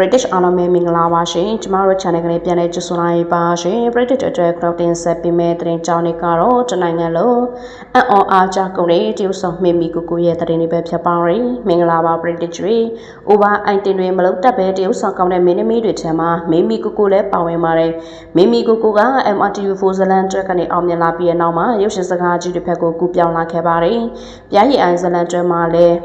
British အားလုံးပဲမင်္ဂလာပါရှင်ကျမတို့ channel ကနေပြန်လည်ကြိုဆိုလိုက်ပါရှင် British အတွက် crowd တင်ဆက်ပေးမယ့်သတင်းကြောင်းတွေကတော့တနိုင်ငံလုံးအံ့ဩအားကြကုန်တဲ့တရုတ်ဆောင်မင်းမီကူကူရဲ့သတင်းတွေပဲဖြစ်ပါရင်မင်္ဂလာပါ British တွေ over item တွေမလုပ်တတ်ပဲတရုတ်ဆောင်ကောင်းတဲ့မင်းသမီးတွေထဲမှာမင်းမီကူကူလည်းပါဝင်ပါတယ်မင်းမီကူကူက MRTU 4 ဇလန်တွက်ကနေအောင်မြင်လာပြီးတဲ့နောက်မှာရုပ်ရှင်စကားကြီးတွေဘက်ကိုကူပြောင်းလာခဲ့ပါတယ်ပြားရည်အိုင်ဇလန်တွက်မှာလည်း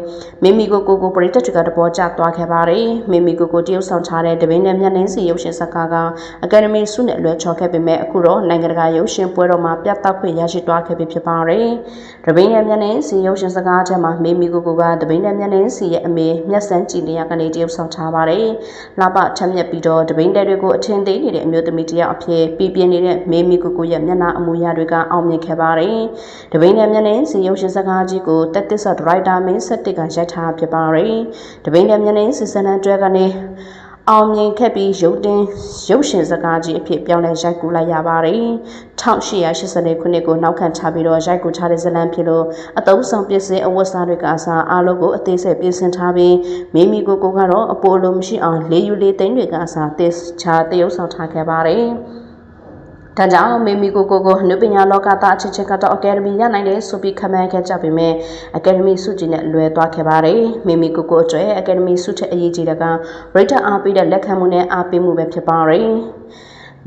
မင်းမီကူကူကို British တွေကတပေါ်ကျသွားခဲ့ပါတယ်မင်းမီကူကူတရုတ်ဆောင်ထားတဲ့တပင်းနဲ့မျက်နှင်းစီရုပ်ရှင်စကားကအကယ်ဒမီဆုနဲ့လွှဲချော်ခဲ့ပေမဲ့အခုတော့နိုင်ငံတကာရုပ်ရှင်ပွဲတော်မှာပြသခွင့်ရရှိသွားခဲ့ပြီဖြစ်ပါတယ်။တပင်းနဲ့မျက်နှင်းစီရုပ်ရှင်စကားထဲမှာမေမီကိုကိုကတပင်းနဲ့မျက်နှင်းစီရဲ့အမေမျက်စမ်းကြည်နေရကနေတရုတ်ဆောင်ထားပါတယ်။လှပထက်မြက်ပြီးတော့တပင်းတဲ့တွေကိုအထင်သေးနေတဲ့အမျိုးသမီးတယောက်အဖြစ်ပြပြနေတဲ့မေမီကိုကိုရဲ့မျက်နှာအမူအရာတွေကအောင်မြင်ခဲ့ပါတယ်။တပင်းနဲ့မျက်နှင်းစီရုပ်ရှင်စကားကြီးကိုတက်သစ္စာဒရိုက်တာမင်းဆက်တစ်ကရိုက်ထားဖြစ်ပါတယ်။တပင်းနဲ့မျက်နှင်းစီစနန်တွဲကနေ အောင်မြင်ခဲ့ပြီးရုပ်တင်ရုပ်ရှင်စကားကြီးအဖြစ်ပြောင်းလဲရိုက်ကူးလိုက်ရပါတယ်။1880ခုနှစ်ကိုနောက်ခံချပြီးတော့ရိုက်ကူးထားတဲ့ဇလံဖြစ်လို့အတုံးဆောင်ပစ္စည်းအဝတ်စားတွေကအစားအားလုံးကိုအသေးစိတ်ပြင်ဆင်ထားပြီးမိမိကိုယ်ကိုကတော့အပိုလိုမရှိအောင်လေးယူလေးသိန်းတွေကအစားတေချာတရုပ်ဆောင်ထားခဲ့ပါတယ်။ ဒါကြောင့်မေမီကိုကိုကိုနုပညာလောကသားအချစ်ချက်ကတော့အကယ်ဒမီရနိုင်တယ်ဆိုပြီးခန့်မှန်းခဲ့ကြပေမဲ့အကယ်ဒမီဆုကြီးနဲ့လွယ်သွားခဲ့ပါတယ်။မေမီကိုကိုအတွက်အကယ်ဒမီဆုထက်အရေးကြီးတာကရိတ်တာအားပေးတဲ့လက်ခံမှုနဲ့အားပေးမှုပဲဖြစ်ပါတယ်။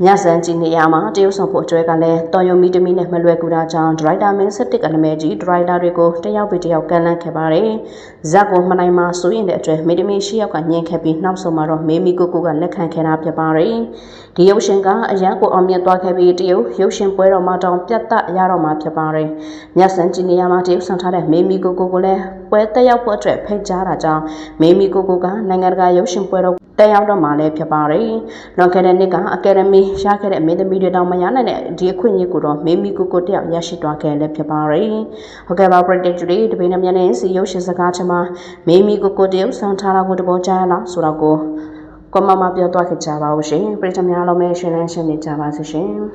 မြဆန်းကြီးနေရာမှာတရုတ်ဆောင်ဖို့အတွဲကလည်းတော်ယုံမီတမီနဲ့မလွယ်ကူတာကြောင့်ဒရိုက်တာမင်းဆက်တစ်ကနမဲကြီးဒရိုက်တာတွေကိုတယောက်ပြီးတယောက်ကန်လန့်ခဲ့ပါတယ်။ဇက်ကိုမနိုင်မှာစိုးရင်တဲ့အတွက်မီတမီရှိယောက်ကညင်ခဲ့ပြီးနောက်ဆုံးမှာတော့မေမီကိုကိုကလက်ခံခဲ့တာဖြစ်ပါတယ်။ဒီရုပ်ရှင်ကအရန်ကိုအောင်မြင်သွားခဲ့ပြီးတရုတ်ရုပ်ရှင်ပွဲတော်မှာတောင်ပြတ်သက်ရတော့မှာဖြစ်ပါတယ်။မြဆန်းကြီးနေရာမှာတရုတ်ဆောင်ထားတဲ့မေမီကိုကိုကိုလည်းပွဲတက်ရောက်ဖို့အတွက်ဖိတ်ကြားတာကြောင့်မေမီကိုကိုကနိုင်ငံတကာရုပ်ရှင်ပွဲတော် တက်ရောက်တော့မှာလည်းဖြစ်ပါတယ်။လွန်ခဲ့တဲ့နှစ်ကအကယ်ဒမီရခဲ့တဲ့မင်းသမီးတွေတောင်မရနိုင်တဲ့ဒီအခွင့်အရေးကိုတော့မေမီကိုကိုတယောက်ရရှိသွားခဲ့လည်းဖြစ်ပါတယ်။ဟုတ်ကဲ့ပါ British တွေတပိနမြနဲ့စီရုပ်ရှင်စကားချမှာမေမီကိုကိုတယောက်ဆောင်ထားတာကိုတဘောကြားလားဆိုတော့ကိုကွန်မမပြောသွားခဲ့ကြပါဦးရှင်။ပရိသတ်များလုံးပဲရှင်လန်းရှင်းနေကြပါစေရှင်။